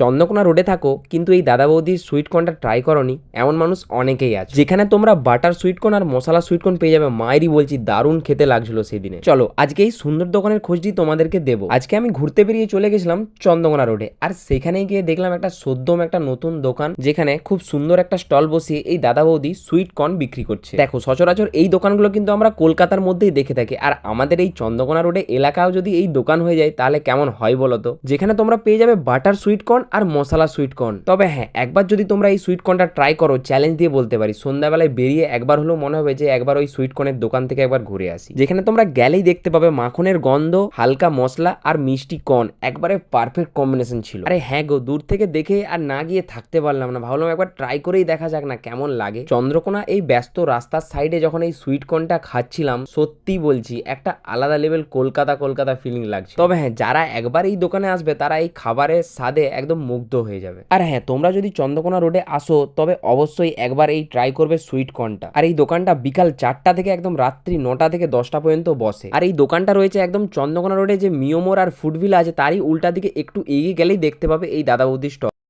চন্দ্রকোনা রোডে থাকো, কিন্তু এই দাদা বৌদির সুইট কর্নটা ট্রাই করনি, এমন মানুষ অনেকেই আছে। যেখানে তোমরা বাটার সুইট কর্ন আর মশলা সুইট কর্ন পেয়ে যাবে, মায়েরই বলছি দারুণ খেতে লাগছিল সেদিনে। চলো, আজকে এই সুন্দর দোকানের খোঁজটি তোমাদেরকে দেবো। আজকে আমি ঘুরতে বেরিয়ে চলে গেছিলাম চন্দ্রকোনা রোডে, আর সেখানে গিয়ে দেখলাম একটা সদ্যম একটা নতুন দোকান, যেখানে খুব সুন্দর একটা স্টল বসিয়ে এই দাদা বৌদি সুইট কর্ন বিক্রি করছে। দেখো, সচরাচর এই দোকানগুলো কিন্তু আমরা কলকাতার মধ্যেই দেখে থাকি, আর আমাদের এই চন্দ্রকোনা রোডে এলাকাও যদি এই দোকান হয়ে যায়, তাহলে কেমন হয় বলো তো? যেখানে তোমরা পেয়ে যাবে বাটার সুইট কর্ন আর মশলা সুইট কর্ন তবে হ্যাঁ একবার যদি তোমরা এই সুইট কর্নটা ট্রাই করো চ্যালেঞ্জ দিয়ে বলতে পারি, সন্ধ্যাবেলায় বেরিয়ে একবার হলেও মনে হবে যে একবার ওই সুইট কর্নের দোকান থেকে একবার ঘুরে আসি। যেখানে তোমরা গেলেই দেখতে পাবে মাখনের গন্ধ, হালকা মশলা আর মিষ্টি কর্ন একবারে পারফেক্ট কম্বিনেশন ছিল। আরে হ্যাঁ গো, দূর থেকে দেখে আর না গিয়ে থাকতে পারলাম না। ভাবলাম একবার ট্রাই করেই দেখা যাক না কেমন লাগে। চন্দ্রকোনা এই ব্যস্ত রাস্তার সাইডে যখন এই সুইট কর্নটা খাচ্ছিলাম, সত্যি বলছি, একটা আলাদা লেভেল কলকাতা কলকাতা ফিলিং লাগছে তবে হ্যাঁ যারা একবার এই দোকানে আসবে, তারা এই খাবারের স্বাদে একদম মুগ্ধ হয়ে যাবে। আর হ্যাঁ তোমরা যদি চন্দ্রকোনা রোডে আসো, তবে অবশ্যই একবার এই ট্রাই করবে সুইট কর্নটা আর এই দোকানটা বিকাল চারটা থেকে একদম রাত্রি নটা থেকে দশটা পর্যন্ত বসে। আর এই দোকানটা রয়েছে একদম চন্দ্রকোনা রোডে যে মিয়মোর আর ফুডভিল আছে, তারই উল্টা দিকে একটু এগিয়ে গেলেই দেখতে পাবে এই দাদা বৌদি